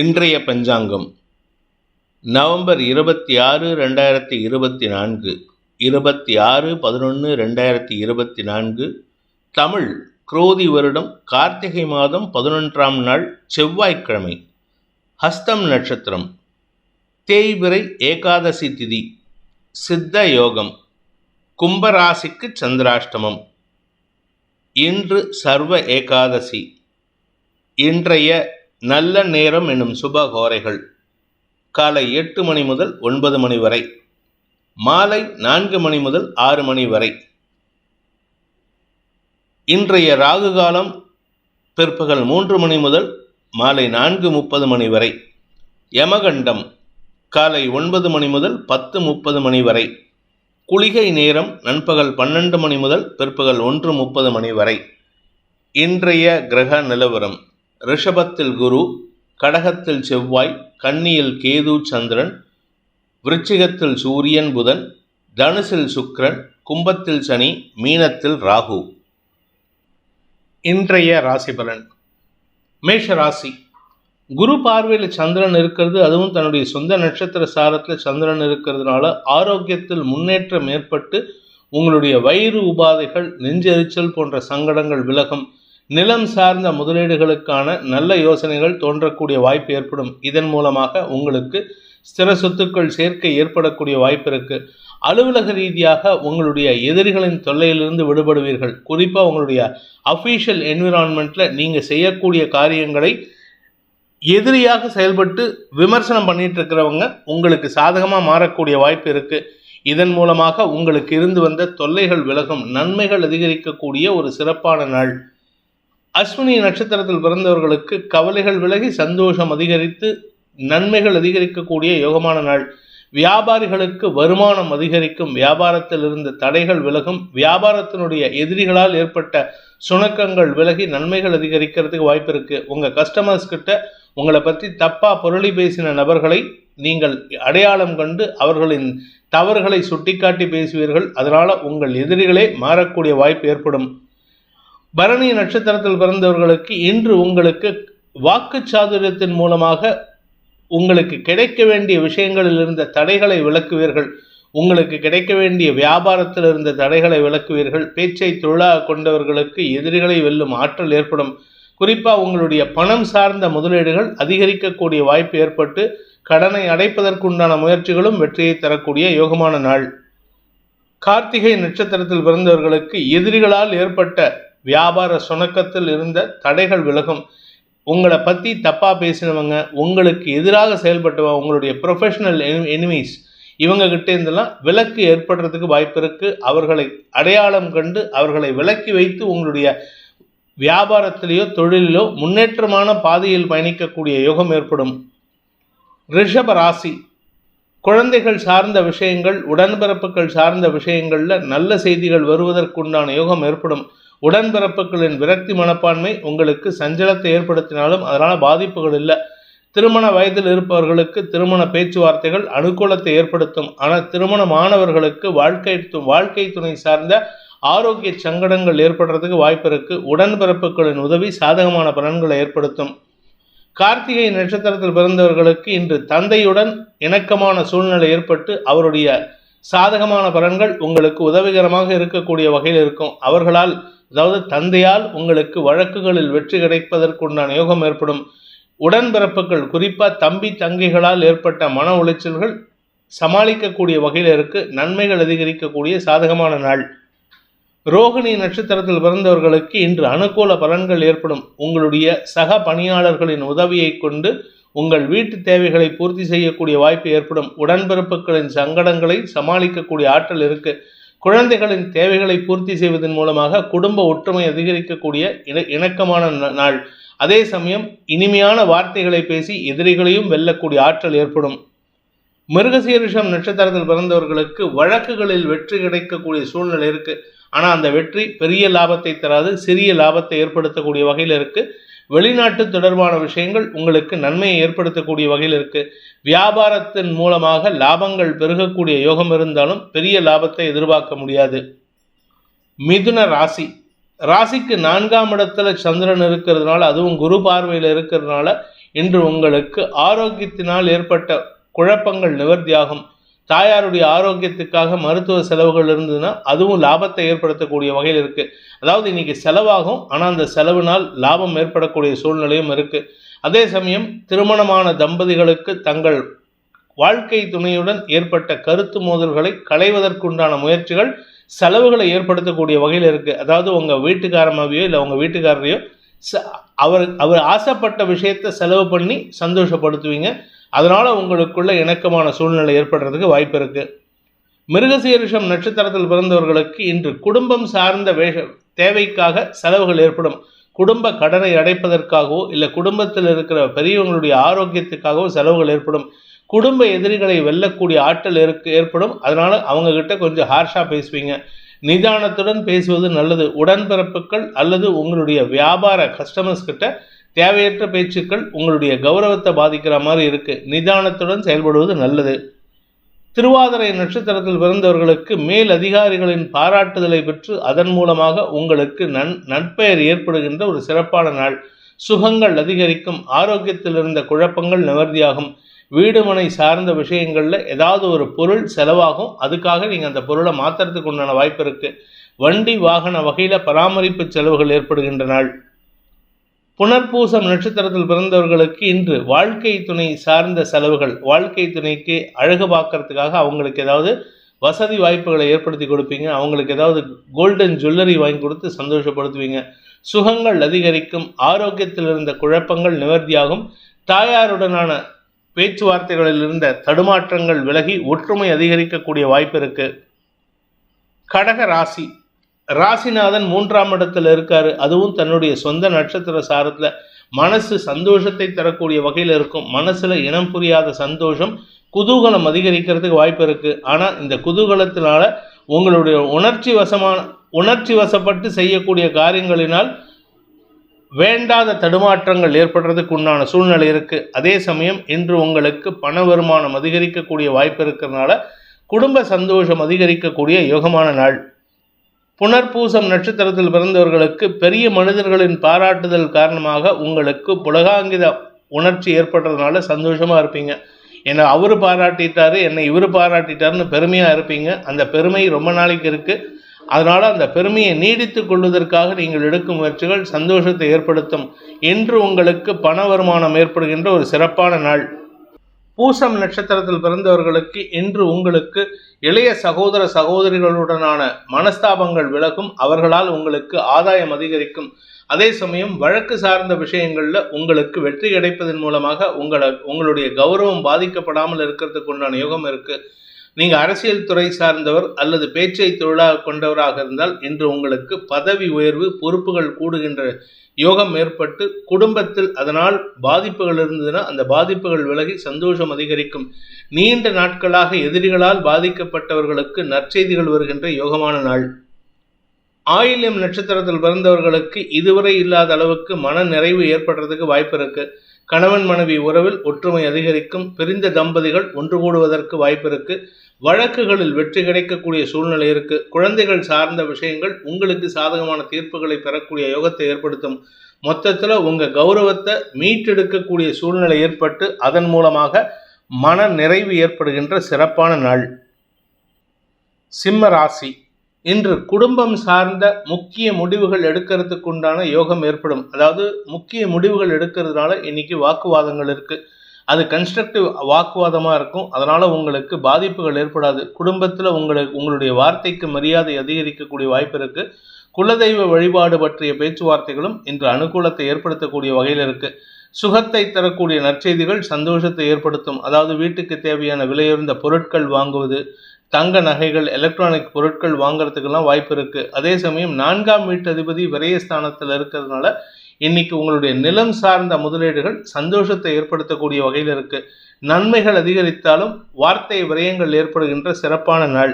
இன்றைய பஞ்சாங்கம். நவம்பர் இருபத்தி ஆறு ரெண்டாயிரத்தி இருபத்தி நான்கு. இருபத்தி ஆறு பதினொன்று ரெண்டாயிரத்தி இருபத்தி நான்கு. தமிழ் குரோதி வருடம் கார்த்திகை மாதம் பதினொன்றாம் நாள் செவ்வாய்க்கிழமை. ஹஸ்தம் நட்சத்திரம். தேய்பிறை ஏகாதசி திதி. சித்த யோகம். கும்பராசிக்கு சந்திராஷ்டமம். இன்று சர்வ ஏகாதசி. இன்றைய நல்ல நேரம் என்னும் சுப கோரைகள் காலை எட்டு மணி முதல் ஒன்பது மணி வரை. மாலை நான்கு மணி முதல் ஆறு மணி வரை. இன்றைய ராகு காலம் பிற்பகல் மூன்று மணி முதல் மாலை நான்கு முப்பது மணி வரை. யமகண்டம் காலை ஒன்பது மணி முதல் பத்து முப்பது மணி வரை. குளிகை நேரம் நண்பகல் பன்னெண்டு மணி முதல் பிற்பகல் ஒன்று முப்பது மணி வரை. இன்றைய கிரக நிலவரம். ரிஷபத்தில் குரு கடகத்தில் செவ்வாய் கன்னியில் கேது சந்திரன் விருச்சிகத்தில் சூரியன் புதன் தனுசில் சுக்ரன் கும்பத்தில் சனி மீனத்தில் ராகு. இன்றைய ராசி பலன். மேஷ ராசி. குரு பார்வையில் சந்திரன் இருக்கிறது அதுவும் தன்னுடைய சொந்த நட்சத்திர சாரத்தில் சந்திரன் இருக்கிறதுனால ஆரோக்கியத்தில் முன்னேற்றம் ஏற்பட்டு உங்களுடைய வயிறு உபாதைகள் நெஞ்செரிச்சல் போன்ற சங்கடங்கள் விலகும் நிலம் சார்ந்த முதலீடுகளுக்கான நல்ல யோசனைகள் தோன்றக்கூடிய வாய்ப்பு ஏற்படும். இதன் மூலமாக உங்களுக்கு ஸ்திர சொத்துக்கள் சேர்க்கை ஏற்படக்கூடிய வாய்ப்பு இருக்கு. அலுவலக ரீதியாக உங்களுடைய எதிரிகளின் தொல்லையிலிருந்து விடுபடுவீர்கள். குறிப்பாக உங்களுடைய அஃபீஷியல் என்விரான்மெண்ட்டில் நீங்கள் செய்யக்கூடிய காரியங்களை எதிரியாக செயல்பட்டு விமர்சனம் பண்ணிட்டு இருக்கிறவங்க உங்களுக்கு சாதகமாக மாறக்கூடிய வாய்ப்பு இருக்கு. இதன் மூலமாக உங்களுக்கு இருந்து வந்த தொல்லைகள் விலகும். நன்மைகள் அதிகரிக்கக்கூடிய ஒரு சிறப்பான நாள். அஸ்வினி நட்சத்திரத்தில் பிறந்தவர்களுக்கு கவலைகள் விலகி சந்தோஷம் அதிகரித்து நன்மைகள் அதிகரிக்கக்கூடிய யோகமான நாள். வியாபாரிகளுக்கு வருமானம் அதிகரிக்கும். வியாபாரத்தில் இருந்த தடைகள் விலகும். வியாபாரத்தினுடைய எதிரிகளால் ஏற்பட்ட சுணக்கங்கள் விலகி நன்மைகள் அதிகரிக்கிறதுக்கு வாய்ப்பு இருக்கு. உங்க கஸ்டமர்ஸ் கிட்ட உங்களை பற்றி தப்பா பொருளி பேசின நபர்களை நீங்கள் அடையாளம் கண்டு அவர்களின் தவறுகளை சுட்டிக்காட்டி பேசுவீர்கள். அதனால உங்கள் எதிரிகளே மாறக்கூடிய வாய்ப்பு ஏற்படும். பரணி நட்சத்திரத்தில் பிறந்தவர்களுக்கு இன்று உங்களுக்கு வாக்கு சாதுரியத்தின் மூலமாக உங்களுக்கு கிடைக்க வேண்டிய விஷயங்களில் இருந்த தடைகளை விளக்குவீர்கள். உங்களுக்கு கிடைக்க வேண்டிய வியாபாரத்தில் இருந்த தடைகளை விளக்குவீர்கள். பேச்சை தொழிலாக கொண்டவர்களுக்கு எதிரிகளை வெல்லும் ஆற்றல் ஏற்படும். குறிப்பாக உங்களுடைய பணம் சார்ந்த முதலீடுகள் அதிகரிக்கக்கூடிய வாய்ப்பு ஏற்பட்டு கடனை அடைப்பதற்குண்டான முயற்சிகளும் வெற்றியை தரக்கூடிய யோகமான நாள். கார்த்திகை நட்சத்திரத்தில் பிறந்தவர்களுக்கு எதிரிகளால் ஏற்பட்ட வியாபார சுணக்கத்தில் இருந்த தடைகள் விலகும். உங்களை பற்றி தப்பாக பேசினவங்க உங்களுக்கு எதிராக செயல்பட்டவங்க உங்களுடைய ப்ரொஃபஷனல் எனிமீஸ் இவங்ககிட்ட இருந்தெல்லாம் விலக்கு ஏற்படுறதுக்கு வாய்ப்பு இருக்குது அவர்களை அடையாளம் கண்டு அவர்களை விலக்கி வைத்து உங்களுடைய வியாபாரத்திலேயோ தொழிலிலோ முன்னேற்றமான பாதையில் பயணிக்கக்கூடிய யோகம் ஏற்படும். ரிஷப ராசி குழந்தைகள் சார்ந்த விஷயங்கள் உடன்பிறப்புகள் சார்ந்த விஷயங்களில் நல்ல செய்திகள் வருவதற்குண்டான யோகம் ஏற்படும். உடன்பிறப்புகளின் விரக்தி மனப்பான்மை உங்களுக்கு சஞ்சலத்தை ஏற்படுத்தினாலும் அதனால் பாதிப்புகள் இல்லை. திருமண வயதில் இருப்பவர்களுக்கு திருமண பேச்சுவார்த்தைகள் அனுகூலத்தை ஏற்படுத்தும். ஆனால் திருமணமானவர்களுக்கு வாழ்க்கை வாழ்க்கை துணை சார்ந்த ஆரோக்கிய சங்கடங்கள் ஏற்படுறதுக்கு வாய்ப்பு இருக்கு. உடன்பிறப்புகளின் உதவி சாதகமான பலன்களை ஏற்படுத்தும். கார்த்திகை நட்சத்திரத்தில் பிறந்தவர்களுக்கு இன்று தந்தையுடன் இணக்கமான சூழ்நிலை ஏற்பட்டு அவருடைய சாதகமான பலன்கள் உங்களுக்கு உதவிகரமாக இருக்கக்கூடிய வகையில் இருக்கும். அவர்களால் அதாவது தந்தையால் உங்களுக்கு வழக்குகளில் வெற்றி கிடைப்பதற்குண்டான யோகம் ஏற்படும். உடன்பிறப்புகள் குறிப்பாக தம்பி தங்கைகளால் ஏற்பட்ட மன உளைச்சல்கள் சமாளிக்கக்கூடிய வகையில் இருக்கு. நன்மைகள் அதிகரிக்கக்கூடிய சாதகமான நாள். ரோகிணி நட்சத்திரத்தில் பிறந்தவர்களுக்கு இன்று அனுகூல பலன்கள் ஏற்படும். உங்களுடைய சக பணியாளர்களின் உதவியை கொண்டு உங்கள் வீட்டு தேவைகளை பூர்த்தி செய்யக்கூடிய வாய்ப்பு ஏற்படும். உடன்பிறப்புகளின் சங்கடங்களை சமாளிக்கக்கூடிய ஆற்றல் இருக்கு. குழந்தைகளின் தேவைகளை பூர்த்தி செய்வதன் மூலமாக குடும்ப ஒற்றுமை அதிகரிக்கக்கூடிய இண இணக்கமான நாள். அதே சமயம் இனிமையான வார்த்தைகளை பேசி எதிரிகளையும் வெல்லக்கூடிய ஆற்றல் ஏற்படும். மிருகசீரிஷம் நட்சத்திரத்தில் பிறந்தவர்களுக்கு வழக்குகளில் வெற்றி கிடைக்கக்கூடிய சூழ்நிலை இருக்கு. ஆனால் அந்த வெற்றி பெரிய லாபத்தை தராது சிறிய லாபத்தை ஏற்படுத்தக்கூடிய வகையில் இருக்குது வெளிநாட்டு தொடர்பான விஷயங்கள் உங்களுக்கு நன்மையை ஏற்படுத்தக்கூடிய வகையில் இருக்கு. வியாபாரத்தின் மூலமாக லாபங்கள் பெருகக்கூடிய யோகம் இருந்தாலும் பெரிய லாபத்தை எதிர்பார்க்க முடியாது. மிதுன ராசி. ராசிக்கு நான்காம் இடத்துல சந்திரன் இருக்கிறதுனால அதுவும் குரு பார்வையில் இருக்கிறதுனால இன்று உங்களுக்கு ஆரோக்கியத்தினால் ஏற்பட்ட குழப்பங்கள் நிவர்த்தியாகும். தாயாருடைய ஆரோக்கியத்துக்காக மருத்துவ செலவுகள் இருந்ததுன்னா அதுவும் லாபத்தை ஏற்படுத்தக்கூடிய வகையில் இருக்கு. அதாவது இன்னைக்கு செலவாகும் ஆனால் அந்த செலவினால் லாபம் ஏற்படக்கூடிய சூழ்நிலையும் இருக்கு. அதே சமயம் திருமணமான தம்பதிகளுக்கு தங்கள் வாழ்க்கை துணையுடன் ஏற்பட்ட கருத்து மோதல்களை களைவதற்குண்டான முயற்சிகள் செலவுகளை ஏற்படுத்தக்கூடிய வகையில் இருக்கு. அதாவது உங்க வீட்டுக்காரமாவையோ இல்லை உங்க வீட்டுக்காரரையோ அவர் அவர் ஆசைப்பட்ட விஷயத்தை செலவு பண்ணி சந்தோஷப்படுத்துவீங்க. அதனால் உங்களுக்குள்ள இணக்கமான சூழ்நிலை ஏற்படுறதுக்கு வாய்ப்பு இருக்குது மிருகசீரிஷம் நட்சத்திரத்தில் பிறந்தவர்களுக்கு இன்று குடும்பம் சார்ந்த வேஷ தேவைக்காக செலவுகள் ஏற்படும். குடும்ப கடனை அடைப்பதற்காகவோ இல்லை குடும்பத்தில் இருக்கிற பெரியவங்களுடைய ஆரோக்கியத்துக்காகவோ செலவுகள் ஏற்படும். குடும்ப எதிரிகளை வெல்லக்கூடிய ஆற்றல் இருக்கு ஏற்படும். அதனால் அவங்கக்கிட்ட கொஞ்சம் ஹார்ஷாக பேசுவீங்க. நிதானத்துடன் பேசுவது நல்லது. உடன்பிறப்புகள் அல்லது உங்களுடைய வியாபார கஸ்டமர்ஸ் கிட்ட தேவையற்ற பேச்சுக்கள் உங்களுடைய கௌரவத்தை பாதிக்கிற மாதிரி இருக்கு. நிதானத்துடன் செயல்படுவது நல்லது. திருவாதிரை நட்சத்திரத்தில் பிறந்தவர்களுக்கு மேல் அதிகாரிகளின் பாராட்டுதலை பெற்று அதன் மூலமாக உங்களுக்கு நன் நட்பெயர் ஏற்படுகின்ற ஒரு சிறப்பான நாள். சுகங்கள் அதிகரிக்கும் ஆரோக்கியத்தில் இருந்த குழப்பங்கள் நிவர்த்தியாகும். வீடுமனை சார்ந்த விஷயங்களில் ஏதாவது ஒரு பொருள் செலவாகும். அதுக்காக நீங்கள் அந்த பொருளை மாற்றுறதுக்கு உண்டான வாய்ப்பு இருக்குது வண்டி வாகன வகையில் பராமரிப்பு செலவுகள் ஏற்படுகின்ற நாள். புனர்பூசம் நட்சத்திரத்தில் பிறந்தவர்களுக்கு இன்று வாழ்க்கை துணை சார்ந்த செலவுகள் வாழ்க்கை துணைக்கு அழகு பார்க்கறதுக்காக அவங்களுக்கு ஏதாவது வசதி வாய்ப்புகளை ஏற்படுத்தி கொடுப்பீங்க. அவங்களுக்கு ஏதாவது கோல்டன் ஜுவல்லரி வாங்கி கொடுத்து சந்தோஷப்படுத்துவீங்க. சுகங்கள் அதிகரிக்கும் ஆரோக்கியத்தில் இருந்த குழப்பங்கள் நிவர்த்தியாகும். தாயாருடனான பேச்சுவார்த்தைகளில் இருந்த தடுமாற்றங்கள் விலகி ஒற்றுமை அதிகரிக்கக்கூடிய வாய்ப்பு இருக்கு. கடக ராசி ராசிநாதன் மூன்றாம் இடத்துல இருக்காரு. அதுவும் தன்னுடைய சொந்த நட்சத்திர சாரத்தில் மனசு சந்தோஷத்தை தரக்கூடிய வகையில் இருக்கும். மனசில் இனம் புரியாத சந்தோஷம் குதூகலம் அதிகரிக்கிறதுக்கு வாய்ப்பு இருக்குது ஆனால் இந்த குதூகலத்தினால உங்களுடைய உணர்ச்சி வசமான உணர்ச்சி வசப்பட்டு செய்யக்கூடிய காரியங்களினால் வேண்டாத தடுமாற்றங்கள் ஏற்படுறதுக்கு உண்டான சூழ்நிலை இருக்குது அதே சமயம் இன்று உங்களுக்கு பண வருமானம் அதிகரிக்கக்கூடிய வாய்ப்பு இருக்கிறதுனால குடும்ப சந்தோஷம் அதிகரிக்கக்கூடிய யோகமான நாள். புனர்பூசம் நட்சத்திரத்தில் பிறந்தவர்களுக்கு பெரிய மனிதர்களின் பாராட்டுதல் காரணமாக உங்களுக்கு புலகாங்கித உணர்ச்சி ஏற்படுறதுனால சந்தோஷமாக இருப்பீங்க. என்னை அவர் பாராட்டிட்டாரு என்னை இவரு பாராட்டிட்டாருன்னு பெருமையாக இருப்பீங்க. அந்த பெருமை ரொம்ப நாளைக்கு இருக்குது அதனால் அந்த பெருமையை நீடித்து கொள்வதற்காக நீங்கள் எடுக்கும் முயற்சிகள் சந்தோஷத்தை ஏற்படுத்தும். இன்று உங்களுக்கு பண வருமானம் ஏற்படுகின்ற ஒரு சிறப்பான நாள். பூசம் நட்சத்திரத்தில் பிறந்தவர்களுக்கு இன்று உங்களுக்கு இளைய சகோதர சகோதரிகளுடனான மனஸ்தாபங்கள் விலகும் அவர்களால் உங்களுக்கு ஆதாயம் அதிகரிக்கும். அதே சமயம் வழக்கு சார்ந்த விஷயங்களில் உங்களுக்கு வெற்றி கிடைப்பதன் மூலமாக உங்களை உங்களுடைய கௌரவம் பாதிக்கப்படாமல் இருக்கிறதுக்கு உண்டான யோகம் இருக்குது நீங்கள் அரசியல் துறை சார்ந்தவர் அல்லது பேச்சை தொழிலாக கொண்டவராக இருந்தால் இன்று உங்களுக்கு பதவி உயர்வு பொறுப்புகள் கூடுகின்ற யோகம் ஏற்பட்டு குடும்பத்தில் அதனால் பாதிப்புகள் இருந்ததுன்னா அந்த பாதிப்புகள் விலகி சந்தோஷம் அதிகரிக்கும். நீண்ட நாட்களாக எதிரிகளால் பாதிக்கப்பட்டவர்களுக்கு நற்செய்திகள் வருகின்ற யோகமான நாள். ஆயில்யம் நட்சத்திரத்தில் பிறந்தவர்களுக்கு இதுவரை இல்லாத அளவுக்கு மன நிறைவு ஏற்படுறதுக்கு வாய்ப்பு இருக்குது கணவன் மனைவி உறவில் ஒற்றுமை அதிகரிக்கும். பிரிந்த தம்பதிகள் ஒன்று கூடுவதற்கு வாய்ப்பு இருக்கு வழக்குகளில் வெற்றி கிடைக்கக்கூடிய சூழ்நிலை இருக்கு. குழந்தைகள் சார்ந்த விஷயங்கள் உங்களுக்கு சாதகமான தீர்ப்புகளை பெறக்கூடிய யோகத்தை ஏற்படுத்தும். மொத்தத்தில் உங்க கௌரவத்தை மீட்டெடுக்கக்கூடிய சூழ்நிலை ஏற்பட்டு அதன் மூலமாக மன நிறைவு ஏற்படுகின்ற சிறப்பான நாள். சிம்ம ராசி. இன்று குடும்பம் சார்ந்த முக்கிய முடிவுகள் எடுக்கிறதுக்கு உண்டான யோகம் ஏற்படும். அதாவது முக்கிய முடிவுகள் எடுக்கிறதுனால இன்னைக்கு வாக்குவாதங்கள் இருக்கு. அது கன்ஸ்ட்ரக்டிவ் வாக்குவாதமாக இருக்கும். அதனால் உங்களுக்கு பாதிப்புகள் ஏற்படாது. குடும்பத்தில் உங்களுக்கு உங்களுடைய வார்த்தைக்கு மரியாதை அதிகரிக்கக்கூடிய வாய்ப்பு இருக்கு. குலதெய்வ வழிபாடு பற்றிய பேச்சுவார்த்தைகளும் இன்று அனுகூலத்தை ஏற்படுத்தக்கூடிய வகையில் இருக்கு. சுகத்தை தரக்கூடிய நற்செய்திகள் சந்தோஷத்தை ஏற்படுத்தும். அதாவது வீட்டுக்கு தேவையான விலையுயர்ந்த பொருட்கள் வாங்குவது தங்க நகைகள் எலக்ட்ரானிக் பொருட்கள் வாங்குறதுக்கெல்லாம் வாய்ப்பு இருக்கு. அதே சமயம் நான்காம் வீட்டு அதிபதி விரயஸ்தானத்தில் இருக்கிறதுனால இன்னைக்கு உங்களுடைய நிலம் சார்ந்த முதலீடுகள் சந்தோஷத்தை ஏற்படுத்தக்கூடிய வகையில் இருக்கு. நன்மைகள் அதிகரித்தாலும் வார்த்தை விரயங்கள் ஏற்படுகின்ற சிறப்பான நாள்.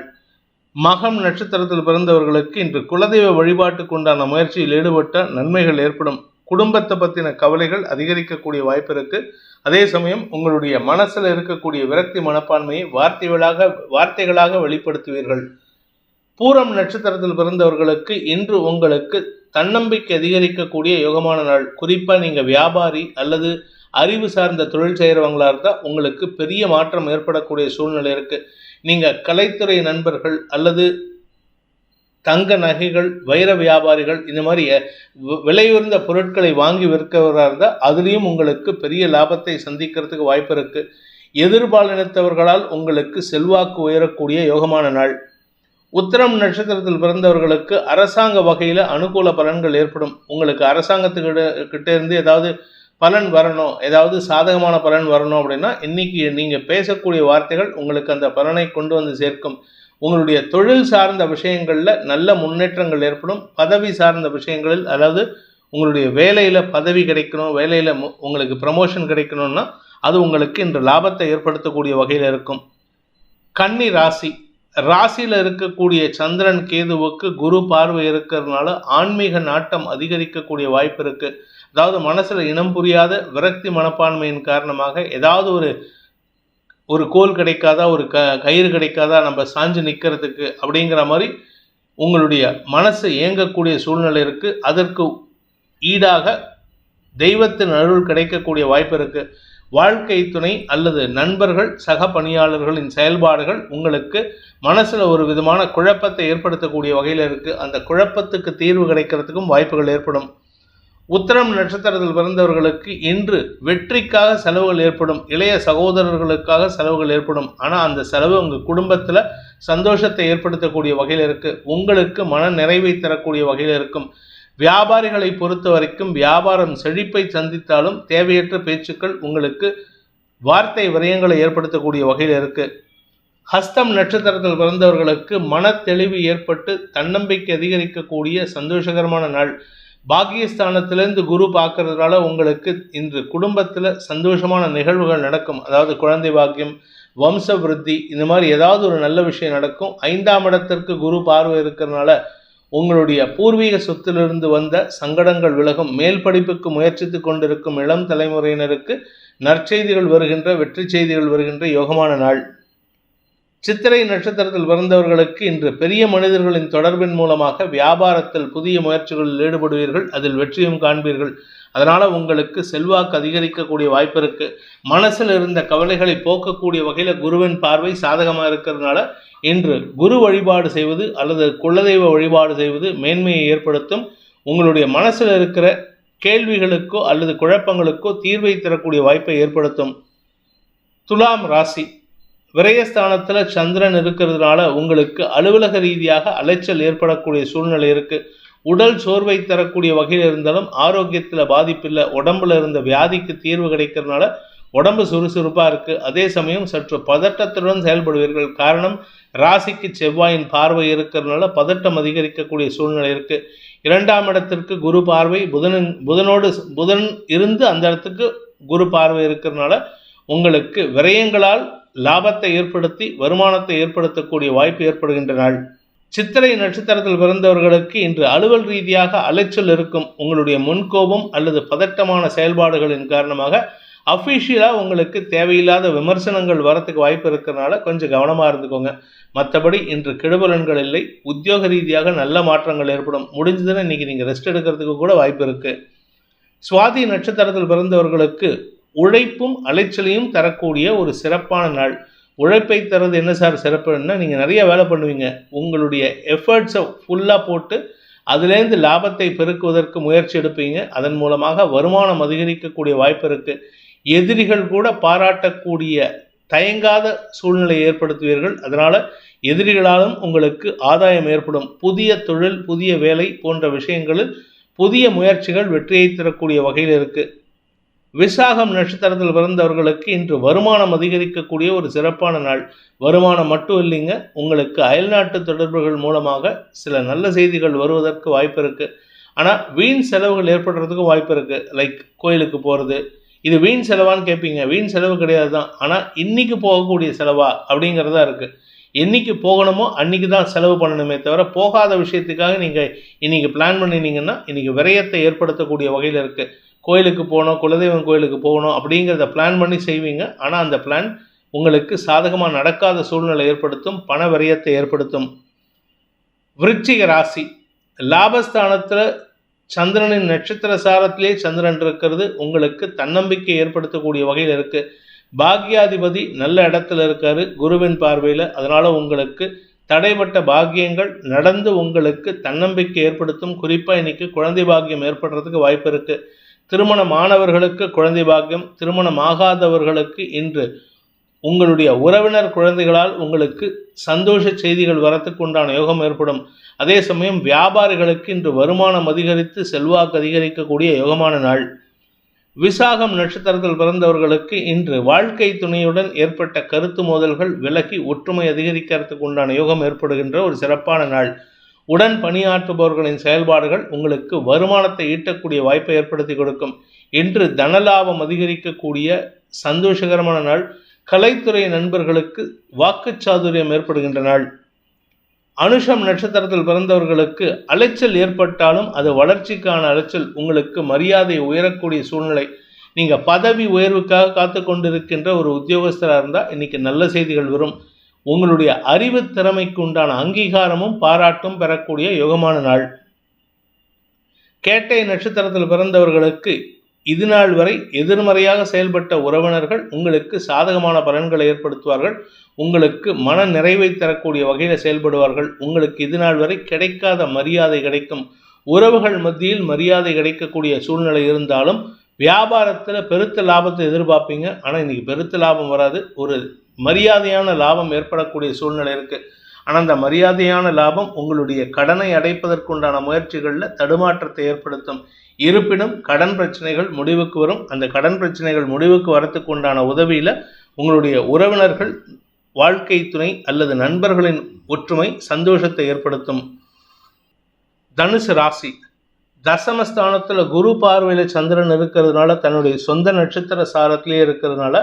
மகம் நட்சத்திரத்தில் பிறந்தவர்களுக்கு இன்று குலதெய்வ வழிபாட்டுக்கு உண்டான முயற்சியில் ஈடுபட்ட நன்மைகள் ஏற்படும். குடும்பத்தை பற்றின கவலைகள் அதிகரிக்கக்கூடிய வாய்ப்பு இருக்குது அதே சமயம் உங்களுடைய மனசில் இருக்கக்கூடிய விரக்தி மனப்பான்மையை வார்த்தைகளாக வார்த்தைகளாக வெளிப்படுத்துவீர்கள். பூரம் நட்சத்திரத்தில் பிறந்தவர்களுக்கு இன்று உங்களுக்கு தன்னம்பிக்கை அதிகரிக்கக்கூடிய யோகமான நாள். குறிப்பாக நீங்கள் வியாபாரி அல்லது அறிவு சார்ந்த தொழில் செய்கிறவங்களா இருந்தால் உங்களுக்கு பெரிய மாற்றம் ஏற்படக்கூடிய சூழ்நிலை இருக்குது நீங்கள் கலைத்துறை நண்பர்கள் அல்லது தங்க நகைகள் வைர வியாபாரிகள் இந்த மாதிரி வி- விலையுயர்ந்த பொருட்களை வாங்கி விற்கிறவராக இருந்தால் அதுலேயும் உங்களுக்கு பெரிய லாபத்தை சந்திக்கிறதுக்கு வாய்ப்பு இருக்குது எதிர்பாலினத்தவர்களால் உங்களுக்கு செல்வாக்கு உயரக்கூடிய யோகமான நாள். உத்தரம் நட்சத்திரத்தில் பிறந்தவர்களுக்கு அரசாங்க வகையில் அனுகூல பலன்கள் ஏற்படும். உங்களுக்கு அரசாங்கத்துக்கிட்ட கிட்ட இருந்து ஏதாவது பலன் வரணும் ஏதாவது சாதகமான பலன் வரணும் அப்படின்னா இன்னைக்கு நீங்கள் பேசக்கூடிய வார்த்தைகள் உங்களுக்கு அந்த பலனை கொண்டு வந்து சேர்க்கும். உங்களுடைய தொழில் சார்ந்த விஷயங்களில் நல்ல முன்னேற்றங்கள் ஏற்படும். பதவி சார்ந்த விஷயங்களில் அதாவது உங்களுடைய வேலையில் பதவி கிடைக்கணும் வேலையில் உங்களுக்கு ப்ரமோஷன் கிடைக்கணும்னா அது உங்களுக்கு இன்று லாபத்தை ஏற்படுத்தக்கூடிய வகையில் இருக்கும். கன்னி ராசி. ராசியில் இருக்கக்கூடிய சந்திரன் கேதுவுக்கு குரு பார்வை இருக்கிறதுனால ஆன்மீக நாட்டம் அதிகரிக்கக்கூடிய வாய்ப்பு இருக்குது அதாவது மனசில் இனம் புரியாத விரக்தி மனப்பான்மையின் காரணமாக ஏதாவது ஒரு ஒரு கோல் கிடைக்காதா ஒரு க கயிறு கிடைக்காதா நம்ம சாஞ்சு நிற்கிறதுக்கு அப்படிங்கிற மாதிரி உங்களுடைய மனசு இயங்கக்கூடிய சூழ்நிலை இருக்குது அதற்கு ஈடாக தெய்வத்தின் அருள் கிடைக்கக்கூடிய வாய்ப்பு இருக்குது வாழ்க்கை துணை அல்லது நண்பர்கள் சக பணியாளர்களின் செயல்பாடுகள் உங்களுக்கு மனசில் ஒரு விதமான குழப்பத்தை ஏற்படுத்தக்கூடிய வகையில் இருக்குது அந்த குழப்பத்துக்கு தீர்வு கிடைக்கிறதுக்கும் வாய்ப்புகள் ஏற்படும். உத்திரம் நட்சத்திரத்தில் பிறந்தவர்களுக்கு இன்று வெற்றிக்காக செலவுகள் ஏற்படும். இளைய சகோதரர்களுக்காக செலவுகள் ஏற்படும். ஆனால் அந்த செலவு உங்கள் குடும்பத்தில் சந்தோஷத்தை ஏற்படுத்தக்கூடிய வகையில் இருக்குது உங்களுக்கு மன நிறைவை தரக்கூடிய வகையில் இருக்கும். வியாபாரிகளை பொறுத்த வரைக்கும் வியாபாரம் செழிப்பை சந்தித்தாலும் தேவையற்ற பேச்சுக்கள் உங்களுக்கு வார்த்தை விரயங்களை ஏற்படுத்தக்கூடிய வகையில் இருக்குது ஹஸ்தம் நட்சத்திரத்தில் பிறந்தவர்களுக்கு மன தெளிவு ஏற்பட்டு தன்னம்பிக்கை அதிகரிக்கக்கூடிய சந்தோஷகரமான நாள். பாக்கியஸ்தானத்திலேருந்து குரு பார்க்கறதுனால உங்களுக்கு இன்று குடும்பத்தில் சந்தோஷமான நிகழ்வுகள் நடக்கும். அதாவது குழந்தை பாக்கியம் வம்ச விருத்தி இந்த மாதிரி ஏதாவது ஒரு நல்ல விஷயம் நடக்கும். ஐந்தாம் இடத்திற்கு குரு பார்வை இருக்கிறதுனால உங்களுடைய பூர்வீக சொத்திலிருந்து வந்த சங்கடங்கள் விலகும். மேல் படிப்புக்கு முயற்சித்து கொண்டிருக்கும் இளம் தலைமுறையினருக்கு நற்செய்திகள் வருகின்ற வெற்றி செய்திகள் வருகின்ற யோகமான நாள். சித்திரை நட்சத்திரத்தில் பிறந்தவர்களுக்கு இன்று பெரிய மனிதர்களின் தொடர்பின் மூலமாக வியாபாரத்தில் புதிய முயற்சிகளில் ஈடுபடுவீர்கள். அதில் வெற்றியும் காண்பீர்கள். அதனால் உங்களுக்கு செல்வாக்கு அதிகரிக்கக்கூடிய வாய்ப்பு இருக்கு. மனசில் இருந்த கவலைகளை போக்கக்கூடிய வகையில் குருவின் பார்வை சாதகமாக இருக்கிறதுனால இன்று குரு வழிபாடு செய்வது அல்லது குலதெய்வ வழிபாடு செய்வது மேன்மையை ஏற்படுத்தும். உங்களுடைய மனசில் இருக்கிற கேள்விகளுக்கோ அல்லது குழப்பங்களுக்கோ தீர்வை தரக்கூடிய வாய்ப்பை ஏற்படுத்தும். துலாம் ராசி. விரயஸ்தானத்தில் சந்திரன் இருக்கிறதுனால உங்களுக்கு அலுவலக ரீதியாக அலைச்சல் ஏற்படக்கூடிய சூழ்நிலை இருக்கு. உடல் சோர்வை தரக்கூடிய வகையில் இருந்தாலும் ஆரோக்கியத்தில் பாதிப்பில்லை உடம்புல இருந்த வியாதிக்கு தீர்வு கிடைக்கிறதுனால உடம்பு சுறுசுறுப்பாக இருக்கு. அதே சமயம் சற்று பதட்டத்துடன் செயல்படுவீர்கள். காரணம் ராசிக்கு செவ்வாயின் பார்வை இருக்கிறதுனால பதட்டம் அதிகரிக்கக்கூடிய சூழ்நிலை இருக்கு. இரண்டாம் இடத்திற்கு குரு பார்வை. புதனின் புதனோடு புதன் இருந்து அந்த இடத்துக்கு குரு பார்வை இருக்கிறதுனால உங்களுக்கு விரயங்களால் லாபத்தை ஏற்படுத்தி வருமானத்தை ஏற்படுத்தக்கூடிய வாய்ப்பு ஏற்படுகின்ற நாள். சித்திரை நட்சத்திரத்தில் பிறந்தவர்களுக்கு இன்று அலுவல் ரீதியாக அலைச்சல் இருக்கும் உங்களுடைய முன்கோபம் அல்லது பதட்டமான செயல்பாடுகளின் காரணமாக அஃபிஷியலாக உங்களுக்கு தேவையில்லாத விமர்சனங்கள் வரத்துக்கு வாய்ப்பு இருக்கிறனால கொஞ்சம் கவனமாக இருந்துக்கோங்க. மற்றபடி இன்று கெடுபலன்கள் இல்லை. உத்தியோக ரீதியாக நல்ல மாற்றங்கள் ஏற்படும். முடிஞ்சதுன்னா இன்னைக்கு நீங்கள் ரெஸ்ட் எடுக்கிறதுக்கு கூட வாய்ப்பு இருக்குது சுவாதி நட்சத்திரத்தில் பிறந்தவர்களுக்கு உழைப்பும் அலைச்சலையும் தரக்கூடிய ஒரு சிறப்பான நாள். உழைப்பை தரது என்ன சார் சிறப்புன்னா நீங்கள் நிறைய வேலை பண்ணுவீங்க. உங்களுடைய எஃபர்ட்ஸை ஃபுல்லாக போட்டு அதுலேருந்து லாபத்தை பெருக்குவதற்கு முயற்சி எடுப்பீங்க. அதன் மூலமாக வருமானம் அதிகரிக்கக்கூடிய வாய்ப்பு இருக்குது எதிரிகள் கூட பாராட்டக்கூடிய தயங்காத சூழ்நிலை ஏற்படுத்துவீர்கள். அதனால் எதிரிகளாலும் உங்களுக்கு ஆதாயம் ஏற்படும். புதிய தொழில் புதிய வேலை போன்ற விஷயங்களில் புதிய முயற்சிகள் வெற்றியை தரக்கூடிய வகையில் இருக்குது விசாகம் நட்சத்திரத்தில் பிறந்தவர்களுக்கு இன்று வருமானம் அதிகரிக்கக்கூடிய ஒரு சிறப்பான நாள். வருமானம் மட்டும் இல்லைங்க உங்களுக்கு அயல்நாட்டு தொடர்புகள் மூலமாக சில நல்ல செய்திகள் வருவதற்கு வாய்ப்பு இருக்குது ஆனால் வீண் செலவுகள் ஏற்படுறதுக்கு வாய்ப்பு இருக்குது லைக் கோயிலுக்கு போகிறது இது வீண் செலவான்னு கேட்பீங்க வீண் செலவு கிடையாது தான் ஆனால் இன்றைக்கி போகக்கூடிய செலவா அப்படிங்கிறதா இருக்குது என்னைக்கு போகணுமோ அன்றைக்கி தான் செலவு பண்ணணுமே தவிர போகாத விஷயத்துக்காக நீங்கள் இன்றைக்கி பிளான் பண்ணினீங்கன்னா இன்றைக்கி விரயத்தை ஏற்படுத்தக்கூடிய வகையில் இருக்குது கோயிலுக்கு போகணும் குலதெய்வம் கோயிலுக்கு போகணும் அப்படிங்கிறத பிளான் பண்ணி செய்வீங்க. ஆனால் அந்த பிளான் உங்களுக்கு சாதகமாக நடக்காத சூழ்நிலை ஏற்படுத்தும் பண விரயத்தை ஏற்படுத்தும். விருச்சிக ராசி. லாபஸ்தானத்தில் சந்திரனின் நட்சத்திர சாரத்திலே சந்திரன் இருக்கிறது. உங்களுக்கு தன்னம்பிக்கை ஏற்படுத்தக்கூடிய வகையில் இருக்குது பாக்யாதிபதி நல்ல இடத்துல இருக்காரு குருவின் பார்வையில். அதனால் உங்களுக்கு தடைப்பட்ட பாக்கியங்கள் நடந்து உங்களுக்கு தன்னம்பிக்கை ஏற்படுத்தும். குறிப்பாக இன்னைக்கு குழந்தை பாக்கியம் ஏற்படுறதுக்கு வாய்ப்பு இருக்குது திருமணமானவர்களுக்கு குழந்தை பாக்கியம் திருமணமாகாதவர்களுக்கு இன்று உங்களுடைய உறவினர் குழந்தைகளால் உங்களுக்கு சந்தோஷ செய்திகள் வரத்துக்கு உண்டான யோகம் ஏற்படும். அதே சமயம் வியாபாரிகளுக்கு இன்று வருமானம் அதிகரித்து செல்வாக்கு அதிகரிக்கக்கூடிய யோகமான நாள். விசாகம் நட்சத்திரத்தில் பிறந்தவர்களுக்கு இன்று வாழ்க்கை துணையுடன் ஏற்பட்ட கருத்து மோதல்கள் விலகி ஒற்றுமை அதிகரிக்கிறதுக்கு உண்டான யோகம் ஏற்படுகின்ற ஒரு சிறப்பான நாள். உடன் பணியாற்றுபவர்களின் செயல்பாடுகள் உங்களுக்கு வருமானத்தை ஈட்டக்கூடிய வாய்ப்பை ஏற்படுத்தி கொடுக்கும். இன்று தனலாபம் அதிகரிக்கக்கூடிய சந்தோஷகரமான நாள். கலைத்துறை நண்பர்களுக்கு வாக்குச்சாதுரியம் ஏற்படுகின்ற நாள். அனுஷம் நட்சத்திரத்தில் பிறந்தவர்களுக்கு அலைச்சல் ஏற்பட்டாலும் அது வளர்ச்சிக்கான அலைச்சல் உங்களுக்கு மரியாதை உயரக்கூடிய சூழ்நிலை. நீங்கள் பதவி உயர்வுக்காக காத்து கொண்டிருக்கின்ற ஒரு உத்தியோகஸ்தராக இருந்தால் இன்னைக்கு நல்ல செய்திகள் வரும். உங்களுடைய அறிவு திறமைக்கு உண்டான அங்கீகாரமும் பாராட்டும் பெறக்கூடிய யோகமான நாள். கேட்டை நட்சத்திரத்தில் பிறந்தவர்களுக்கு இது நாள் வரை எதிர்மறையாக செயல்பட்ட உறவினர்கள் உங்களுக்கு சாதகமான பலன்களை ஏற்படுத்துவார்கள். உங்களுக்கு மன நிறைவை தரக்கூடிய வகையில் செயல்படுவார்கள். உங்களுக்கு இது நாள் வரை கிடைக்காத மரியாதை கிடைக்கும். உறவுகள் மத்தியில் மரியாதை கிடைக்கக்கூடிய சூழ்நிலை இருந்தாலும் வியாபாரத்தில் பெருத்த லாபத்தை எதிர்பார்ப்பீங்க. ஆனால் இன்றைக்கி பெருத்த லாபம் வராது. ஒரு மரியாதையான லாபம் ஏற்படக்கூடிய சூழ்நிலை இருக்குது ஆனால் அந்த மரியாதையான லாபம் உங்களுடைய கடனை அடைப்பதற்குண்டான முயற்சிகளில் தடுமாற்றத்தை ஏற்படுத்தும். இருப்பினும் கடன் பிரச்சனைகள் முடிவுக்கு வரும். அந்த கடன் பிரச்சனைகள் முடிவுக்கு வரத்துக்கு உண்டான உதவியில் உங்களுடைய உறவினர்கள் வாழ்க்கை துணை அல்லது நண்பர்களின் ஒற்றுமை சந்தோஷத்தை ஏற்படுத்தும். தனுசு ராசி. தசமஸ்தானத்தில் குரு பார்வையில் சந்திரன் இருக்கிறதுனால தன்னுடைய சொந்த நட்சத்திர சாரத்திலே இருக்கிறதுனால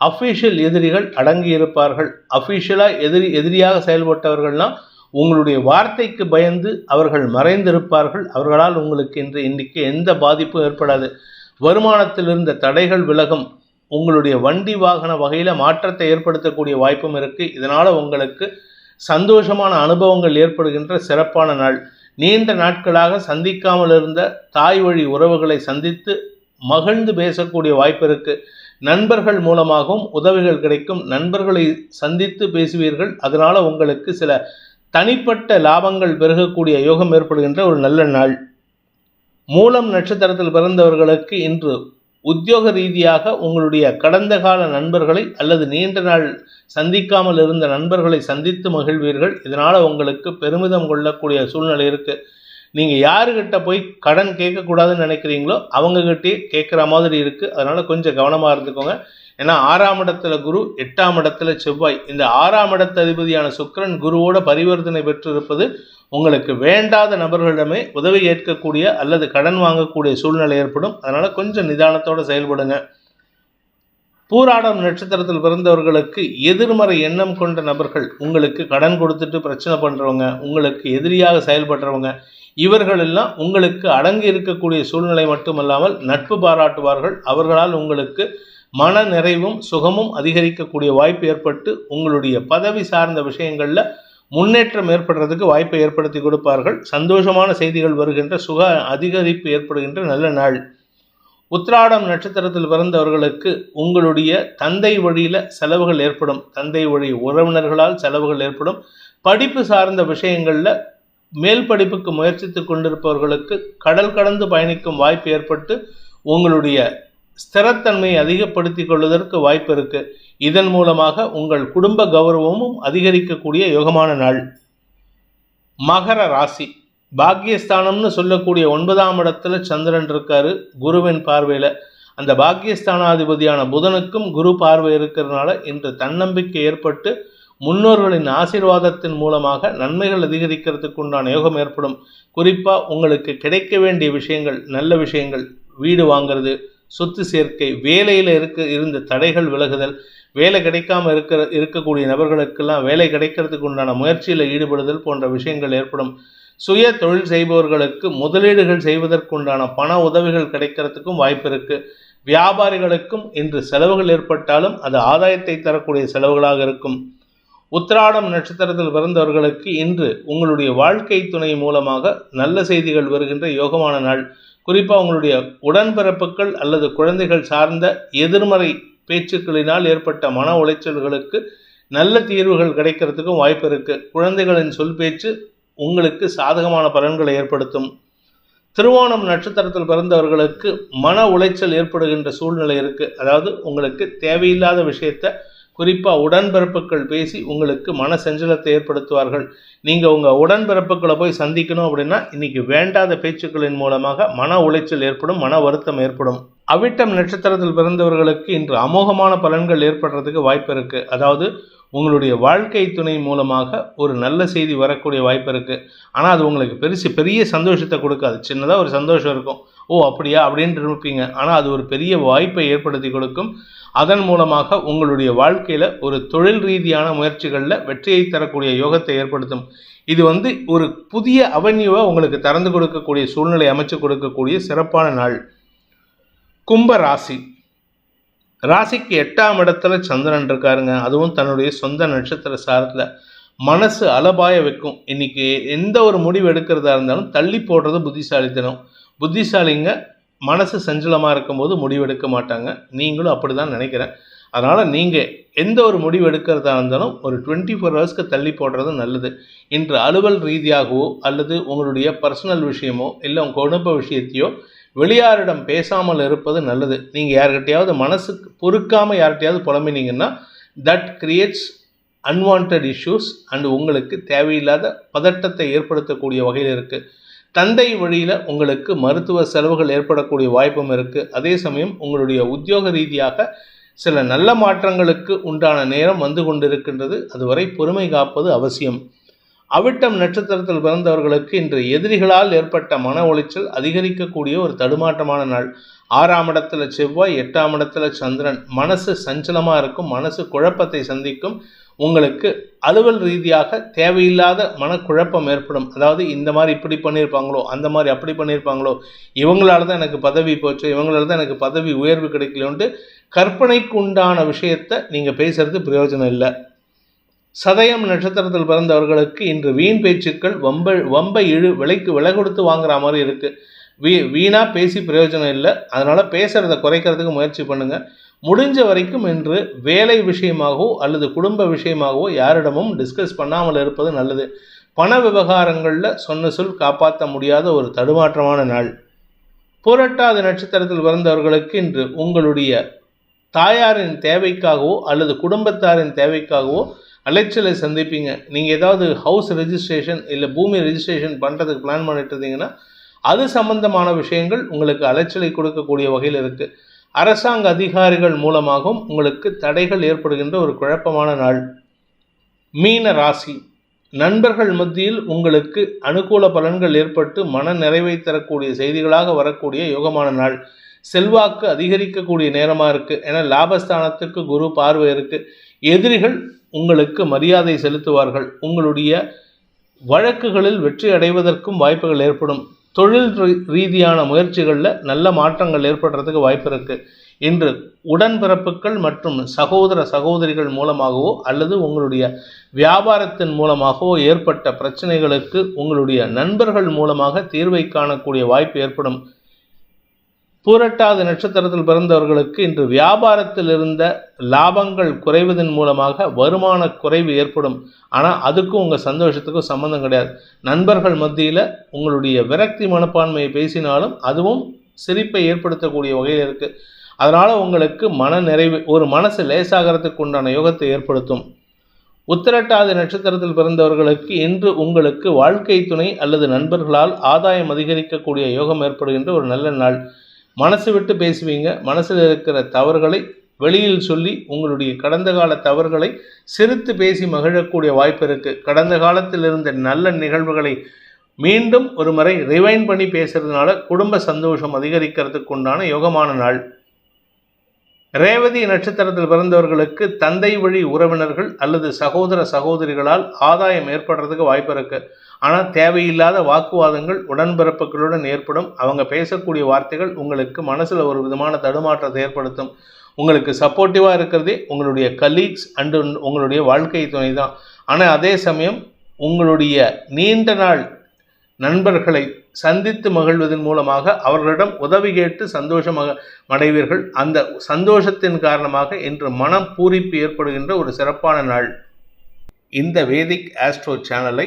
அஃபீஷியல் எதிரிகள் அடங்கி இருப்பார்கள் அஃபீஷியலாக எதிரி எதிரியாக செயல்பட்டவர்கள்லாம் உங்களுடைய வார்த்தைக்கு பயந்து அவர்கள் மறைந்திருப்பார்கள். அவர்களால் உங்களுக்கு இன்று இன்றைக்கு எந்த பாதிப்பும் ஏற்படாது. வருமானத்தில் இருந்த தடைகள் விலகும். உங்களுடைய வண்டி வாகன வகையில் மாற்றத்தை ஏற்படுத்தக்கூடிய வாய்ப்பும் இருக்குது இதனால் உங்களுக்கு சந்தோஷமான அனுபவங்கள் ஏற்படுகின்ற சிறப்பான நாள். நீண்ட நாட்களாக சந்திக்காமல் இருந்த தாய் வழி உறவுகளை சந்தித்து மகிழ்ந்து பேசக்கூடிய வாய்ப்பு இருக்குது நண்பர்கள் மூலமாகவும் உதவிகள் கிடைக்கும். நண்பர்களை சந்தித்து பேசுவீர்கள். அதனால் உங்களுக்கு சில தனிப்பட்ட லாபங்கள் பெருகக்கூடிய யோகம் ஏற்படுகின்ற ஒரு நல்ல நாள். மூலம் நட்சத்திரத்தில் பிறந்தவர்களுக்கு இன்று உத்தியோக ரீதியாக உங்களுடைய கடந்த கால நண்பர்களை அல்லது நீண்ட நாள் சந்திக்காமல் இருந்த நண்பர்களை சந்தித்து மகிழ்வீர்கள். இதனால் உங்களுக்கு பெருமிதம் கொள்ளக்கூடிய சூழ்நிலை இருக்குது நீங்கள் யாருக்கிட்ட போய் கடன் கேட்கக்கூடாதுன்னு நினைக்கிறீங்களோ அவங்கக்கிட்டே கேட்குற மாதிரி இருக்குது அதனால் கொஞ்சம் கவனமாக இருந்துக்கோங்க. ஏன்னா ஆறாம் இடத்துல குரு எட்டாம் இடத்துல செவ்வாய். இந்த ஆறாம் இடத்து அதிபதியான சுக்கரன் குருவோட பரிவர்த்தனை பெற்றிருப்பது உங்களுக்கு வேண்டாத நபர்களிடமே உதவி ஏற்கக்கூடிய அல்லது கடன் வாங்கக்கூடிய சூழ்நிலை ஏற்படும். அதனால் கொஞ்சம் நிதானத்தோடு செயல்படுங்க. பூராடம் நட்சத்திரத்தில் பிறந்தவர்களுக்கு எதிர்மறை எண்ணம் கொண்ட நபர்கள் உங்களுக்கு கடன் கொடுத்துட்டு பிரச்சனை பண்ணுறவங்க உங்களுக்கு எதிரியாக செயல்படுறவங்க இவர்கள் எல்லாம் உங்களுக்கு அடங்கி இருக்கக்கூடிய சூழ்நிலை மட்டுமல்லாமல் நட்பு பாராட்டுவார்கள். அவர்களால் உங்களுக்கு மன நிறைவும் சுகமும் அதிகரிக்கக்கூடிய வாய்ப்பு ஏற்பட்டு உங்களுடைய பதவி சார்ந்த விஷயங்களில் முன்னேற்றம் ஏற்படுறதுக்கு வாய்ப்பை ஏற்படுத்தி கொடுப்பார்கள். சந்தோஷமான செய்திகள் வருகின்ற சுக அதிகரிப்பு ஏற்படுகின்ற நல்ல நாள். உத்ராடம் நட்சத்திரத்தில் பிறந்தவர்களுக்கு உங்களுடைய தந்தை வழியில் செலவுகள் ஏற்படும். தந்தை வழி உறவினர்களால் செலவுகள் ஏற்படும். படிப்பு சார்ந்த விஷயங்களில் மேல் படிப்புக்கு முயற்சித்து கொண்டிருப்பவர்களுக்கு கடல் கடந்து பயணிக்கும் வாய்ப்பு ஏற்பட்டு உங்களுடைய ஸ்திரத்தன்மையை அதிகப்படுத்தி கொள்வதற்கு வாய்ப்பு இருக்கு. இதன் மூலமாக உங்கள் குடும்ப கௌரவமும் அதிகரிக்கக்கூடிய யோகமான நாள். மகர ராசி. பாக்கியஸ்தானம்னு சொல்லக்கூடிய ஒன்பதாம் இடத்துல சந்திரன் இருக்காரு குருவின் பார்வையில். அந்த பாக்கியஸ்தானாதிபதியான புதனுக்கும் குரு பார்வை இருக்கிறதுனால இன்று தன்னம்பிக்கை ஏற்பட்டு முன்னோர்களின் ஆசீர்வாதத்தின் மூலமாக நன்மைகள் அதிகரிக்கிறதுக்கு உண்டான யோகம் ஏற்படும். குறிப்பாக உங்களுக்கு கிடைக்க வேண்டிய விஷயங்கள் நல்ல விஷயங்கள் வீடு வாங்குறது சொத்து சேர்க்கை வேலையில் இருக்க இருந்த தடைகள் விலகுதல் வேலை கிடைக்காம இருக்கிற இருக்கக்கூடிய நபர்களுக்கெல்லாம் வேலை கிடைக்கிறதுக்கு உண்டான முயற்சியில் ஈடுபடுதல் போன்ற விஷயங்கள் ஏற்படும். சுய தொழில் செய்பவர்களுக்கு முதலீடுகள் செய்வதற்குண்டான பண உதவிகள் கிடைக்கிறதுக்கும் வாய்ப்பு இருக்கு. வியாபாரிகளுக்கும் இன்று செலவுகள் ஏற்பட்டாலும் அது ஆதாயத்தை தரக்கூடிய செலவுகளாக இருக்கும். உத்திராடம் நட்சத்திரத்தில் பிறந்தவர்களுக்கு இன்று உங்களுடைய வாழ்க்கை துணை மூலமாக நல்ல செய்திகள் வருகின்ற யோகமான நாள். குறிப்பாக உங்களுடைய உடன்பிறப்புகள் அல்லது குழந்தைகள் சார்ந்த எதிர்மறை பேச்சுக்களினால் ஏற்பட்ட மன உளைச்சல்களுக்கு நல்ல தீர்வுகள் கிடைக்கிறதுக்கும் வாய்ப்பு இருக்குது குழந்தைகளின் சொல் பேச்சு உங்களுக்கு சாதகமான பலன்களை ஏற்படுத்தும். திருவோணம் நட்சத்திரத்தில் பிறந்தவர்களுக்கு மன உளைச்சல் ஏற்படுகின்ற சூழ்நிலை இருக்குது அதாவது உங்களுக்கு தேவையில்லாத விஷயத்தை குறிப்பாக உடன்பிறப்புகள் பேசி உங்களுக்கு மன செஞ்சலத்தை ஏற்படுத்துவார்கள். நீங்கள் உங்கள் உடன்பிறப்புகளை போய் சந்திக்கணும் அப்படின்னா இன்னைக்கு வேண்டாத பேச்சுக்களின் மூலமாக மன உளைச்சல் ஏற்படும் மன வருத்தம் ஏற்படும். அவிட்டம் நட்சத்திரத்தில் பிறந்தவர்களுக்கு இன்று அமோகமான பலன்கள் ஏற்படுறதுக்கு வாய்ப்பு இருக்குது அதாவது உங்களுடைய வாழ்க்கை துணை மூலமாக ஒரு நல்ல செய்தி வரக்கூடிய வாய்ப்பு இருக்குது ஆனால் அது உங்களுக்கு பெருசு பெரிய சந்தோஷத்தை கொடுக்காது. சின்னதாக ஒரு சந்தோஷம் இருக்கும். ஓ அப்படியா? அப்படின்ட்டு இருப்பீங்க. ஆனால் அது ஒரு பெரிய வாய்ப்பை ஏற்படுத்தி கொடுக்கும். அதன் மூலமாக உங்களுடைய வாழ்க்கையில் ஒரு தொழில் ரீதியான முயற்சிகளில் வெற்றியை தரக்கூடிய யோகத்தை ஏற்படுத்தும். இது வந்து ஒரு புதிய அவென்யூவை உங்களுக்கு திறந்து கொடுக்கக்கூடிய சூழ்நிலை அமைச்சு கொடுக்கக்கூடிய சிறப்பான நாள். கும்ப ராசி. ராசிக்கு எட்டாம் இடத்துல சந்திரன் இருக்காருங்க. அதுவும் தன்னுடைய சொந்த நட்சத்திர சாரத்தில். மனசு அலபாய வைக்கும். இன்னைக்கு எந்த ஒரு முடிவு எடுக்கிறதா இருந்தாலும் தள்ளி போடுறது புத்திசாலித்தனம். புத்திசாலிங்க மனசு சஞ்சலமாக இருக்கும்போது முடிவெடுக்க மாட்டாங்க. நீங்களும் அப்படி தான் நினைக்கிறேன். அதனால் நீங்கள் எந்த ஒரு முடிவு எடுக்கிறதா இருந்தாலும் ஒரு டுவெண்ட்டி ஃபோர் ஹவர்ஸ்க்கு தள்ளி போடுறது நல்லது. இன்று அலுவல் ரீதியாகவோ அல்லது உங்களுடைய பர்சனல் விஷயமோ இல்லை உங்கள் குடும்ப விஷயத்தையோ வெளியாரிடம் பேசாமல் இருப்பது நல்லது. நீங்கள் யார்கிட்டையாவது மனசுக்கு பொறுக்காமல் யார்கிட்டையாவது புலம்பினீங்கன்னா that creates unwanted issues and உங்களுக்கு தேவையில்லாத பதட்டத்தை ஏற்படுத்தக்கூடிய வகையில் இருக்குது தந்தை வழியில் உங்களுக்கு மருத்துவ செலவுகள் ஏற்படக்கூடிய வாய்ப்பும் இருக்குது அதே சமயம் உங்களுடைய உத்தியோக ரீதியாக சில நல்ல மாற்றங்களுக்கு உண்டான நேரம் வந்து கொண்டிருக்கின்றது. அதுவரை பொறுமை காப்பது அவசியம். அவிட்டம் நட்சத்திரத்தில் பிறந்தவர்களுக்கு இன்று எதிரிகளால் ஏற்பட்ட மன உளைச்சல் அதிகரிக்கக்கூடிய ஒரு தடுமாற்றமான நாள். ஆறாம் இடத்துல செவ்வாய் எட்டாம் இடத்துல சந்திரன். மனசு சஞ்சலமாக இருக்கும். மனசு குழப்பத்தை சந்திக்கும். உங்களுக்கு அலுவல் ரீதியாக தேவையில்லாத மனக்குழப்பம் ஏற்படும். அதாவது இந்த மாதிரி இப்படி பண்ணியிருப்பாங்களோ அந்த மாதிரி அப்படி பண்ணியிருப்பாங்களோ இவங்களால தான் எனக்கு பதவி போச்சு இவங்களால தான் எனக்கு பதவி உயர்வு கிடைக்கலன்ட்டு கற்பனைக்கு உண்டான விஷயத்தை நீங்கள் பேசுறது பிரயோஜனம் இல்லை. சதயம் நட்சத்திரத்தில் பிறந்தவர்களுக்கு இன்று வீண் பேச்சுக்கள் வம்ப வம்ப இழு விலைக்கு விலை கொடுத்து வாங்குற மாதிரி இருக்குது வீ வீணாக பேசி பிரயோஜனம் இல்லை. அதனால் பேசுகிறத குறைக்கிறதுக்கு முயற்சி பண்ணுங்கள் முடிஞ்ச வரைக்கும் இன்று வேலை விஷயமாகவோ அல்லது குடும்ப விஷயமாகவோ யாரிடமும் டிஸ்கஸ் பண்ணாமல் இருப்பது நல்லது. பண விவகாரங்களில் சொன்ன சொல் காப்பாற்ற முடியாத ஒரு தடுமாற்றமான நாள். புரட்டாத நட்சத்திரத்தில் பிறந்தவர்களுக்கு இன்று உங்களுடைய தாயாரின் தேவைக்காகவோ அல்லது குடும்பத்தாரின் தேவைக்காகவோ அலைச்சலை சந்திப்பீங்க. நீங்கள் ஏதாவது ஹவுஸ் ரெஜிஸ்ட்ரேஷன் இல்லை பூமி ரெஜிஸ்ட்ரேஷன் பண்ணுறதுக்கு பிளான் பண்ணிட்டு இருந்தீங்கன்னா அது சம்பந்தமான விஷயங்கள் உங்களுக்கு அலைச்சலை கொடுக்கக்கூடிய வகையில் இருக்குது அரசாங்க அதிகாரிகள் மூலமாகவும் உங்களுக்கு தடைகள் ஏற்படுகின்ற ஒரு குழப்பமான நாள். மீன ராசி. நண்பர்கள் மத்தியில் உங்களுக்கு அனுகூல பலன்கள் ஏற்பட்டு மன நிறைவை தரக்கூடிய செய்திகளாக வரக்கூடிய யோகமான நாள். செல்வாக்கு அதிகரிக்கக்கூடிய நேரமாக இருக்குது ஏன்னா லாபஸ்தானத்துக்கு குரு பார்வை இருக்குது எதிரிகள் உங்களுக்கு மரியாதை செலுத்துவார்கள். உங்களுடைய வழக்குகளில் வெற்றி அடைவதற்கும் வாய்ப்புகள் ஏற்படும். தொழில் ரீதியான முயற்சிகளில் நல்ல மாற்றங்கள் ஏற்படுறதுக்கு வாய்ப்பு இருக்குது இன்று உடன்பிறப்புகள் மற்றும் சகோதர சகோதரிகள் மூலமாகவோ அல்லது உங்களுடைய வியாபாரத்தின் மூலமாகவோ ஏற்பட்ட பிரச்சனைகளுக்கு உங்களுடைய நண்பர்கள் மூலமாக தீர்வை காணக்கூடிய வாய்ப்பு ஏற்படும். பூரட்டாதி நட்சத்திரத்தில் பிறந்தவர்களுக்கு இன்று வியாபாரத்தில் இருந்த லாபங்கள் குறைவதன் மூலமாக வருமான குறைவு ஏற்படும். ஆனால் அதுக்கும் உங்கள் சந்தோஷத்துக்கும் சம்மந்தம் கிடையாது. நண்பர்கள் மத்தியில் உங்களுடைய விரக்தி மனப்பான்மையை பேசினாலும் அதுவும் சிரிப்பை ஏற்படுத்தக்கூடிய வகையில் இருக்குது அதனால் உங்களுக்கு மன நிறைவு ஒரு மனசு லேசாகிறதுக்கு உண்டான யோகத்தை ஏற்படுத்தும். உத்திரட்டாதி நட்சத்திரத்தில் பிறந்தவர்களுக்கு இன்று உங்களுக்கு வாழ்க்கை துணை அல்லது நண்பர்களால் ஆதாயம் அதிகரிக்கக்கூடிய யோகம் ஏற்படுகின்ற ஒரு நல்ல நாள். மனசு விட்டு பேசுவீங்க. மனசில் இருக்கிற தவறுகளை வெளியில் சொல்லி உங்களுடைய கடந்த கால தவறுகளை சிரித்து பேசி மகிழக்கூடிய வாய்ப்பு இருக்குது கடந்த காலத்தில் இருந்த நல்ல நிகழ்வுகளை மீண்டும் ஒரு முறை ரிவைன் பண்ணி பேசுறதுனால குடும்ப சந்தோஷம் அதிகரிக்கிறதுக்கு உண்டான யோகமான நாள். ரேவதி நட்சத்திரத்தில் பிறந்தவர்களுக்கு தந்தை வழி உறவினர்கள் அல்லது சகோதர சகோதரிகளால் ஆதாயம் ஏற்படுறதுக்கு வாய்ப்பு இருக்குது ஆனால் தேவையில்லாத வாக்குவாதங்கள் உடன்பிறப்புகளுடன் ஏற்படும். அவங்க பேசக்கூடிய வார்த்தைகள் உங்களுக்கு மனசில் ஒரு விதமான தடுமாற்றத்தை ஏற்படுத்தும். உங்களுக்கு சப்போர்ட்டிவாக இருக்கிறதே உங்களுடைய கலீக்ஸ் அண்டு உங்களுடைய வாழ்க்கை துணை தான் ஆனால் அதே சமயம் உங்களுடைய நீண்ட நாள் நண்பர்களை சந்தித்து மகிழ்வதன் மூலமாக அவர்களிடம் உதவி கேட்டு சந்தோஷமாக அடைவீர்கள். அந்த சந்தோஷத்தின் காரணமாக இன்று மனம் பூரிப்பு ஏற்படுகின்ற ஒரு சிறப்பான நாள். இந்த வேதிக் ஆஸ்ட்ரோ சேனலை